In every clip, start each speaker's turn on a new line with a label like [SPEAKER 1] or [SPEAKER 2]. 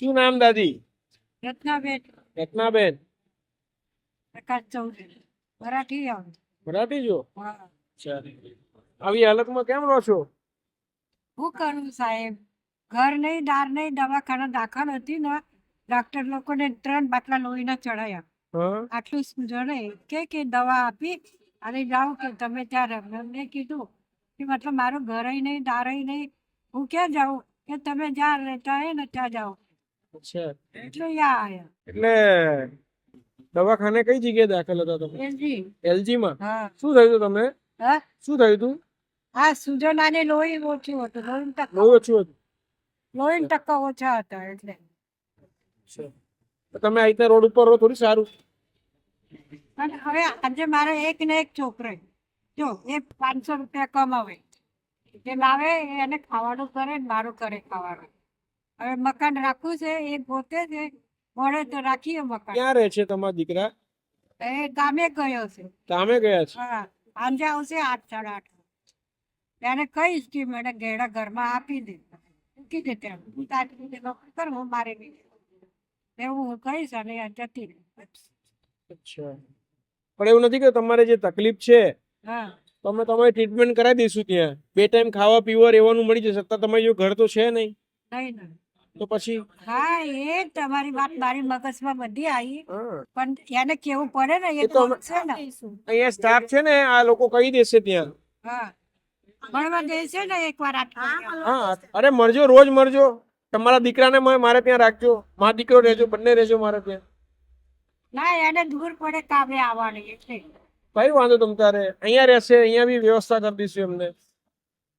[SPEAKER 1] શું નામ દાદી?
[SPEAKER 2] રત્નાબેન.
[SPEAKER 1] રત્નાબેન.
[SPEAKER 2] પ્રકાશ ચૌધરી. મરાઠી
[SPEAKER 1] મરાઠી જો આવી હાલતમાં કેમ રહો છો?
[SPEAKER 2] હું કરું સાહેબ? ઘર નહીં દાર નહીં દવાખાના દાખલ હતી ને ડોક્ટર લોકોને ત્રણ બાટલા લોહીના ચડાયા.
[SPEAKER 1] હા.
[SPEAKER 2] આટલું જણે કે કે દવા આપી અને જાઓ કે તમે ત્યાં મેં કીધું કે મતલબ મારું ઘર નહીં દારે નહીં. હું ક્યાં જાઉં? કે તમે જ્યાં રહેતા હે ને ત્યાં જાઓ. એટલે
[SPEAKER 1] દવાખાને કઈ જગ્યાએ દાખલ હતા તમે?
[SPEAKER 2] એલજી.
[SPEAKER 1] માં શું થયું હતું તમે? શું થયું હતું?
[SPEAKER 2] આ સુજનાને લોહી ઓછું હતું લોહી ટકા
[SPEAKER 1] ઓછું હતું?
[SPEAKER 2] લોહી ટકા ઓછા હતા એટલે.
[SPEAKER 1] તમે આ રીતના રોડ ઉપર રહો થોડી સારું.
[SPEAKER 2] અને હવે આજે મારે એક ને એક છોકરો જો એ પાંચસો રૂપિયા કમાવે. જે લાવે એને ખાવાનું કરે મારું કરે ખાવાનું. હવે મકાન રાખવું છે એ પોતે છે મળે તો રાખીએ મકાન.
[SPEAKER 1] ક્યાં રહે છે તમારા દીકરા?
[SPEAKER 2] એ ગામે ગયો છે.
[SPEAKER 1] ગામે ગયા છે?
[SPEAKER 2] હા સાંજે આવશે આઠ સાડા આઠ એને કહીશ કે મને ઘેડા ઘરમાં આપી દે. દે ત્યાં તારી રીતે નોકરી કર હું મારે બી એવું હું કહીશ અને જતી
[SPEAKER 1] અચ્છા. પણ એવું નથી કે તમારે જે તકલીફ છે
[SPEAKER 2] હા.
[SPEAKER 1] તો અમે તમારી ટ્રીટમેન્ટ કરાવી દઈશું ત્યાં. બે ટાઈમ ખાવા પીવા રહેવાનું મળી જશે. અત્યારે તમારી જો ઘર તો છે નહીં
[SPEAKER 2] નહીં.
[SPEAKER 1] તો પછી?
[SPEAKER 2] હા એ તમારી વાત મારી મગજમાં બધી આવી. પણ એને કેવું પડે ને
[SPEAKER 1] એ તો
[SPEAKER 2] છે ને.
[SPEAKER 1] અહીંયા સ્ટાફ છે ને આ લોકો કહી દેશે ત્યાં.
[SPEAKER 2] હા. ભણવા દેશે ને એકવાર
[SPEAKER 1] હા અરે મરજો રોજ મરજો. તમારા દીકરાને મારે ત્યાં રાખજો. મારા દીકરો રહેજો બંને રહેજો મારે ત્યાં.
[SPEAKER 2] ના એને દૂર પડે કામે આવવાની એટલે.
[SPEAKER 1] કઈ વાંધો તમ તારે? અહીંયા રહેશે અહીંયા બી વ્યવસ્થા કરી દઈશું એમને.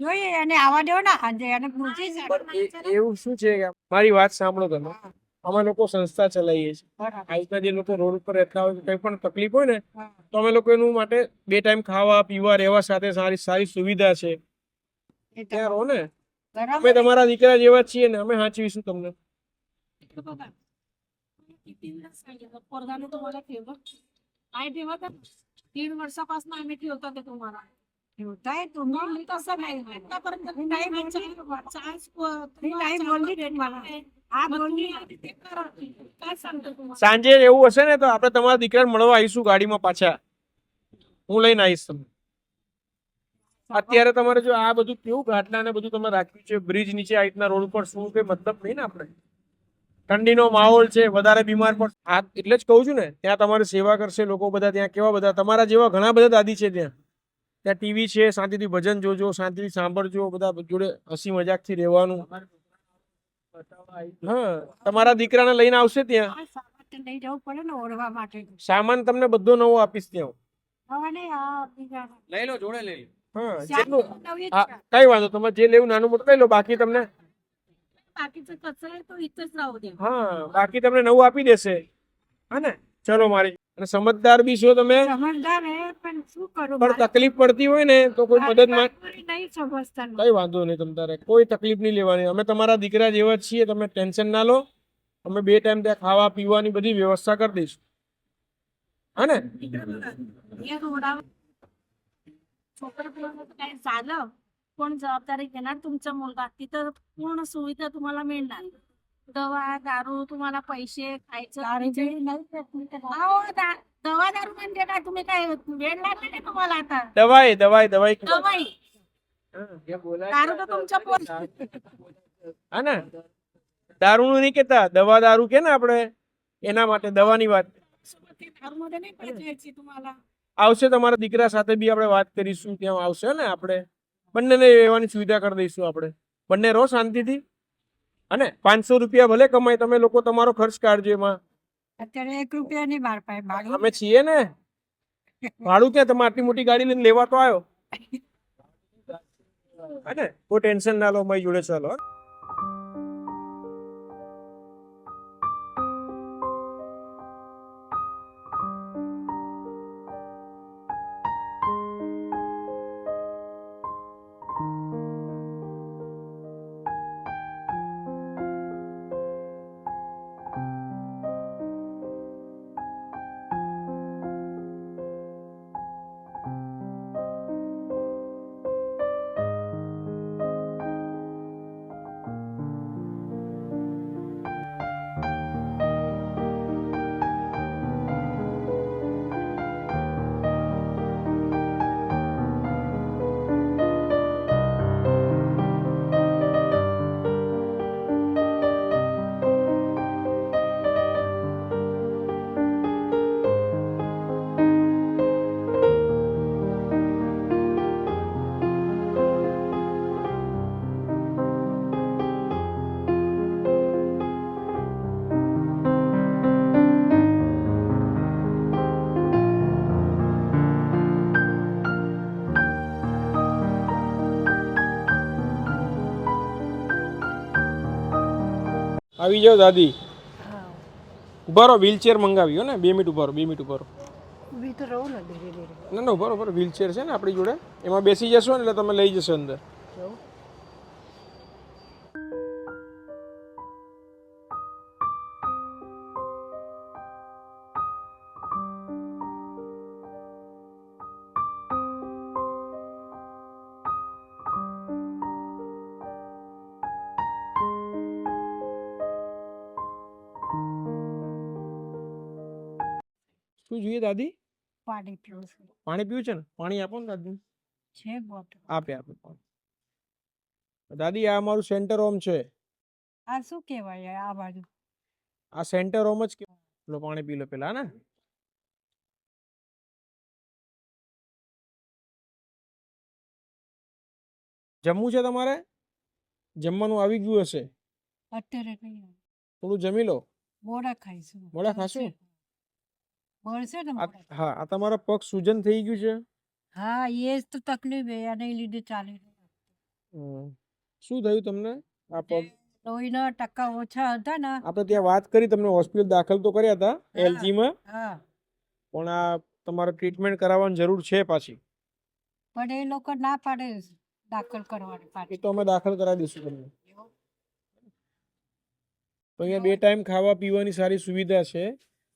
[SPEAKER 2] જોઈએ એને આવવા દો ને સાંજે એને પૂછી
[SPEAKER 1] પણ એ- એવું શું છે કે મારી વાત સાંભળો તમે અમે લોકો સંસ્થા ચલાવીએ છીએ
[SPEAKER 2] બરાબર
[SPEAKER 1] આ રીતના જે લોકો રોડ ઉપર રહેતા હોય કઈ પણ તકલીફ હોય ને
[SPEAKER 2] હા.
[SPEAKER 1] તો અમે લોકો એનું માટે બે ટાઈમ ખાવા પીવા રહેવા સાથે સારી સારી સુવિધા છે
[SPEAKER 2] એ તો
[SPEAKER 1] ત્યાં રહો ને અમે
[SPEAKER 2] બરાબર
[SPEAKER 1] તમારા દીકરા જેવા જ છીએ ને અમે સાચવીશું તમને
[SPEAKER 3] बघा किती वेळा सांगितलं पोरगाने तुम्हाला ठेवलं काय ठेवत तीन वर्षापासून आम्ही ठेवतो ते तुम्हाला
[SPEAKER 2] ठेवताय तुम्ही
[SPEAKER 3] मग तसं नाही आतापर्यंत
[SPEAKER 2] मी नाही
[SPEAKER 3] नाही
[SPEAKER 2] बोलली.
[SPEAKER 3] चान्स प-
[SPEAKER 2] मी नाही बोलली तुम्हाला हा
[SPEAKER 3] मग
[SPEAKER 2] बोलली
[SPEAKER 3] तुम्ही आधी ते करा. काय सांगतो तुम्हाला
[SPEAKER 1] સાંજે એવું હશે ને તો આપણે તમારા દીકરાને મળવા આવીશું ગાડીમાં પાછા હું લઈને આવીશ તમને અત્યારે તમારે જો આ બધું કેવું ઘાટલા ને બધું તમે રાખ્યું છે બ્રિજ નીચે આ રીતના રોડ ઉપર શું કઈ મતલબ નહીં ને આપણે ઠંડીનો માહોલ છે વધારે બીમાર પણ આ એટલે જ કહું છું ને ત્યાં તમારી સેવા કરશે લોકો બધા ત્યાં કેવા બધા તમારા જેવા ઘણા બધા દાદી છે ત્યાં ત્યાં ટીવી છે શાંતિથી ભજન જોજો શાંતિથી સાંભળજો બધા જોડે હસી મજાકથી રહેવાનું. હા તમારા દીકરાને લઈને આવશે ત્યાં?
[SPEAKER 2] સામાન
[SPEAKER 1] તમને બધો નવો આપીશ ત્યાં. લઈ લો જોડે લઈ હા જેટલું કઈ વાંધો તમે જે લેવું નાનું મોટું લઈ લો બાકી તમને હા બાકી તમને નવું આપી દેશે. હા ને? ચલો મારી અને સમજદાર બી છો તમે
[SPEAKER 2] સમજદાર હે પણ શું કરું
[SPEAKER 1] પણ તકલીફ પડતી હોય ને તો કોઈ મદદ માં
[SPEAKER 2] મારી નહીં સમજતા
[SPEAKER 1] કઈ વાંધો નહીં તમ તારે કોઈ તકલીફ નહીં લેવાની અમે તમારા દીકરા જેવા જ છીએ તમે ટેન્શન ના લો અમે બે ટાઈમ ત્યાં ખાવા પીવાની બધી વ્યવસ્થા કરી દઈશું હા ને
[SPEAKER 3] या रोडावर छोकरं मुलांना तर काय झालं कोण जबाबदारी घेणार तुमचा मुलगा तिथं पूर्ण सुविधा तुम्हाला मिळणार दवा दारू तुम्हाला पैसे खायचं
[SPEAKER 2] दारू
[SPEAKER 3] पियचं.
[SPEAKER 2] बिरू नाही देत मी तर.
[SPEAKER 3] अहो, दा- दवा दारू म्हणजे काय तुम्ही काय वेळ लागले नाही तुम्हाला आता
[SPEAKER 1] દવાઈ દવાઈ દવાઈ
[SPEAKER 3] दवाई દારૂ તો तुमच्या पोर
[SPEAKER 1] હા ને દારૂનું નહીં કેતા દવા દારૂ કે ને આપણે એના માટે દવાની વાત
[SPEAKER 3] दारू मध्ये नाही पाहिजे तुम्हाला
[SPEAKER 1] આવશે તમારા દીકરા સાથે બી આપણે વાત કરીશું ત્યાં આવશે ને આપણે બંનેને રહેવાની સુવિધા કરી દઈશું આપણે બંને રહો શાંતિથી અને પાંચસો રૂપિયા ભલે કમાય તમે લોકો તમારો ખર્ચ કાઢજો એમાં.
[SPEAKER 2] અત્યારે એક રૂપિયા ની બાર પાય ભાડું.
[SPEAKER 1] અમે છીએ ને. ભાડું ક્યાં તમે આટલી મોટી ગાડી લઈને લેવા તો આવ્યો. અને કોઈ ટેન્શન ના લો મારી જોડે ચાલો આવી જાઓ દાદી. ઊભા રહો વ્હીલચેર મંગાવી હો ને. બે મિનિટ ઊભા રહો બે મિનિટ
[SPEAKER 2] ઊભા રહો. ને
[SPEAKER 1] ના ઊભા રહો વ્હીલચેર છે ને આપણી જોડે. એમાં બેસી જશો ને એટલે તમે લઈ જશો અંદર. શું જોઈએ દાદી?
[SPEAKER 2] પાણી પીવું છું.
[SPEAKER 1] પાણી પીવું છે ને? પાણી આપો ને દાદી.
[SPEAKER 2] છે બોટલ.
[SPEAKER 1] આપે આપે પાણી. દાદી આ અમારું સેન્ટર હોમ છે.
[SPEAKER 2] આ શું કહેવાય? આ બાજુ.
[SPEAKER 1] આ સેન્ટર હોમ જ કહેવાય. લો પાણી પી લો પેલા ને? જમવું છે તમારે? જમવાનું આવી ગયું હશે.
[SPEAKER 2] અત્યારે
[SPEAKER 1] થોડું જમી લો.
[SPEAKER 2] મોડા ખાઈશું.
[SPEAKER 1] મોડા ખાશું?
[SPEAKER 2] મળશે ને
[SPEAKER 1] આ- હા આ તમારા પગ સૂજન થઈ ગયું છે?
[SPEAKER 2] હા એ જ તો તકલીફ એ આને લીધે ચાલી.
[SPEAKER 1] હમ. શું થયું તમને આ પગ?
[SPEAKER 2] લોહીના ટકા ઓછા હતા ને.
[SPEAKER 1] આપણે ત્યાં વાત કરી તમને હોસ્પિટલ દાખલ તો કર્યા હતા
[SPEAKER 2] હા.
[SPEAKER 1] એલજીમાં.
[SPEAKER 2] હા.
[SPEAKER 1] પણ આ તમારે ટ્રીટમેન્ટ કરાવવાની જરૂર છે પાછી.
[SPEAKER 2] પણ એ લોકો ના પાડે દાખલ કરવાની
[SPEAKER 1] એ
[SPEAKER 2] પાછી
[SPEAKER 1] તો અમે દાખલ કરાવી દઈશું તમને. તો અહીંયા બે ટાઈમ ખાવા પીવાની સારી સુવિધા છે.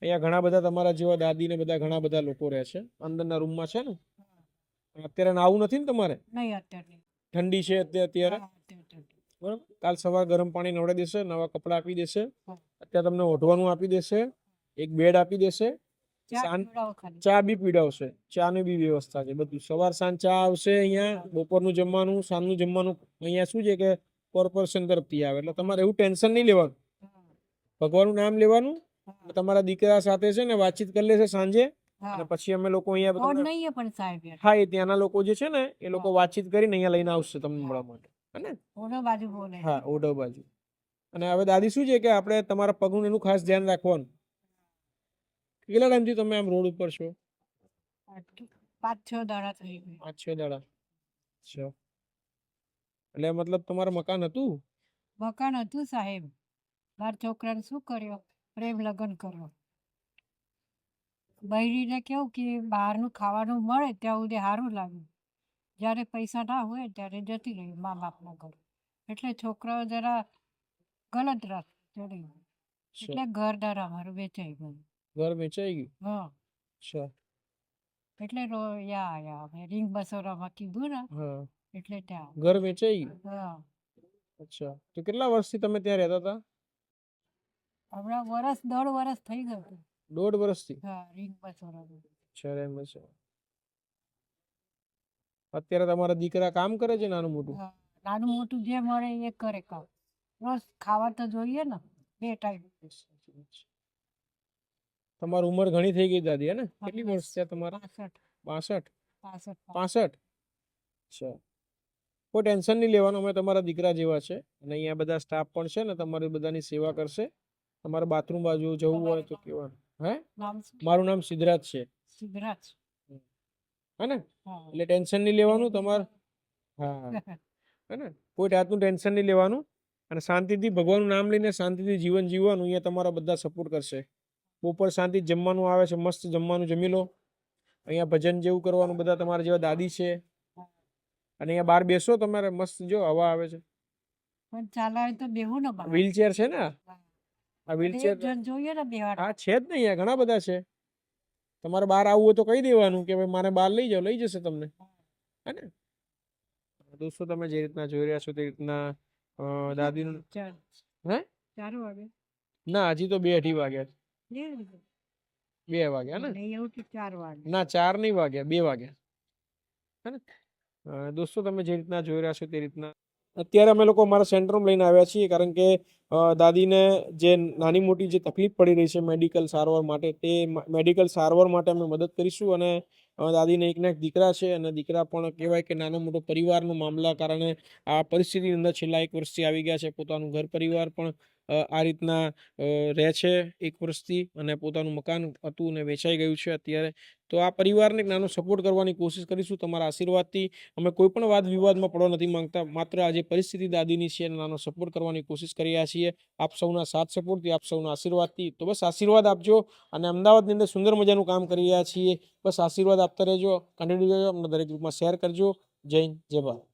[SPEAKER 1] અહીંયા ઘણા બધા તમારા જેવા દાદી ને બધા ઘણા બધા લોકો રહે છે. અંદરના રૂમમાં છે ને? અત્યારે નાવું નથી ને તમારે?
[SPEAKER 2] નહીં અત્યારે
[SPEAKER 1] ઠંડી છે અત્યારે. બરાબર. કાલ સવાર ગરમ પાણી નવડાવી દેશે નવા કપડા આપી દેશે. અત્યારે તમને ઓઢવાનું આપી દેશે એક બેડ આપી દેશે.
[SPEAKER 2] ચા બી પીડાવશે
[SPEAKER 1] ચા ચાની બી વ્યવસ્થા છે બધું. સવાર સાંજ ચા આવશે અહીંયા બપોરનું જમવાનું સાંજનું જમવાનું. અહીંયા શું છે કે કોર્પોરેશન તરફથી આવે. એટલે તમારે એવું ટેન્શન નહીં લેવાનું. ભગવાનનું નામ લેવાનું. તમારા દીકરા સાથે છે ને વાતચીત કરી લેશે સાંજે અને પછી અમે લોકો અહીંયા
[SPEAKER 2] નહીં પણ સાહેબ
[SPEAKER 1] હા એ ત્યાંના લોકો જે છે ને એ લોકો વાતચીત કરીને અહીંયા લઈને આવશે તમને મળવા માટે.
[SPEAKER 2] બાજુ બોલે.
[SPEAKER 1] હા ઓઢવ બાજુ. અને હવે દાદી શું છે કે આપણે તમારા પગનું એનું ખાસ ધ્યાન રાખવાનું. કેટલા ટાઈમથી તમે આમ રોડ ઉપર છો
[SPEAKER 2] પાંચ છ દાડા થઈ ગયા.
[SPEAKER 1] પાંચ છ દાડા. અચ્છા. એટલે મતલબ તમારું મકાન હતું?
[SPEAKER 2] મકાન હતું સાહેબ. મારા છોકરાને શું કર્યો? પ્રેમ લગ્ન કરો. બૈરીને કેવું કે બહારનું ખાવાનું મળે ત્યાં સુધી સારું લાગે. જ્યારે પૈસા ના હોય ત્યારે જતી રહી મા બાપના ઘર. એટલે છોકરાઓ જરા ગલત રાખ ચડી એટલે ઘર દારા અમારું વેચાઈ ગયું.
[SPEAKER 1] ઘર વેચાઈ ગયું?
[SPEAKER 2] હા.
[SPEAKER 1] અચ્છા.
[SPEAKER 2] એટલે રો યા યા અમે રિંગ બસોરામાં કીધું ને.
[SPEAKER 1] હા.
[SPEAKER 2] એટલે ત્યાં
[SPEAKER 1] ઘર વેચાઈ ગયું?
[SPEAKER 2] હા.
[SPEAKER 1] અચ્છા. તો કેટલા વર્ષથી તમે ત્યાં રહેતા હતા?
[SPEAKER 2] હમણાં વરસ દોઢ વરસ થઈ ગયું
[SPEAKER 1] દોઢ વર્ષથી
[SPEAKER 2] હા રિંગ
[SPEAKER 1] એમ છે અત્યારે તમારા દીકરા કામ કરે છે નાનું મોટું?
[SPEAKER 2] હા, નાનું મોટું જે મળે એ કરે કામ. બસ ખાવા તો જોઈએ ને. બે ટાઈમ
[SPEAKER 1] તમારી ઉંમર ઘણી થઈ ગઈ દાદી હે ને? કેટલી વર્ષ છે તમારા?
[SPEAKER 2] પાસઠ.
[SPEAKER 1] પાસઠ?
[SPEAKER 2] પાસઠ.
[SPEAKER 1] પાસઠ? અચ્છા. કોઈ ટેન્શન નહીં લેવાનું? અમે તમારા દીકરા જેવા છે અને અહીંયા બધા સ્ટાફ પણ છે ને તમારી બધાની સેવા કરશે. તમારે બાથરૂમ બાજુ જવું હોય તો કેવાનું હે? મારું નામ સિદ્ધરાજ છે.
[SPEAKER 2] સિદ્ધરાજ.
[SPEAKER 1] હે ને? એટલે ટેન્શન નહીં લેવાનું તમારે હા. હે ને? કોઈ જાતનું ટેન્શન નહીં લેવાનું. અને શાંતિથી ભગવાનનું નામ લઈને શાંતિથી જીવન જીવવાનું અહીંયા તમારા બધા સપોર્ટ કરશે. બપોર શાંતિ જમવાનું આવે છે મસ્ત જમવાનું જમી લો. અહીંયા ભજન જેવું કરવાનું બધા તમારા જેવા દાદી છે. અને અહીંયા બહાર બેસો તમારે મસ્ત જો હવા આવે છે.
[SPEAKER 2] પણ ચાલે તો બેહું ને
[SPEAKER 1] વ્હીલચેર છે ને આ? વ્હીલચેર
[SPEAKER 2] જોઈએ ને બેવાડ
[SPEAKER 1] હા છે જ નહીં ઘણા બધા છે. તમારે બહાર આવવું હોય તો કહી દેવાનું કે ભાઈ મારે બહાર લઈ જાઓ લઈ જશે તમને. હે ને? દોસ્તો તમે જે રીતના જોઈ રહ્યા છો તે રીતના દાદીનું હે?
[SPEAKER 2] ચાર વાગે
[SPEAKER 1] ના હજી તો બે અઢી વાગ્યા છે. બે વાગ્યા. ને?
[SPEAKER 2] ચાર વાગે
[SPEAKER 1] ના ચાર નહીં વાગ્યા બે વાગ્યા. હે ને? દોસ્તો તમે જે રીતના જોઈ રહ્યા છો તે રીતના અત્યારે અમે લોકો અમારા સેન્ટરમાં લઈને આવ્યા છીએ કારણ કે દાદીને જે નાની મોટી જે તકલીફ પડી રહી છે મેડિકલ સારવાર માટે તે મેડિકલ સારવાર માટે અમે મદદ કરીશું અને દાદીને દાદીને એકના એક દીકરા છે અને દીકરા પણ કહેવાય કે નાનો મોટો પરિવારનો મામલા કારણે આ પરિસ્થિતિની અંદર છેલ્લા એક વર્ષથી આવી ગયા છે. પોતાનું ઘર પરિવાર પણ આ રીતના રહે છે એક વર્ષથી અને પોતાનું મકાન હતું અને વેચાઈ ગયું છે અત્યારે. તો આ પરિવારને નાનો સપોર્ટ કરવાની કોશિશ કરીશું તમારા આશીર્વાદથી. અમે કોઈ પણ વાદ વિવાદમાં પડવા નથી માંગતા. માત્ર આજે પરિસ્થિતિ દાદીની છે નાનો સપોર્ટ કરવાની કોશિશ કરી રહ્યા છીએ. આપ સૌના સાથ સપોર્ટથી, આપ સૌના આશીર્વાદથી. તો બસ આશીર્વાદ આપજો અને અમદાવાદની અંદર સુંદર મજાનું કામ કરી રહ્યા છીએ. બસ આશીર્વાદ આપતા રહેજો કન્ટિન્યુ રહેજો અમને દરેક ગ્રુપમાં શેર કરજો. જય જય ભારત.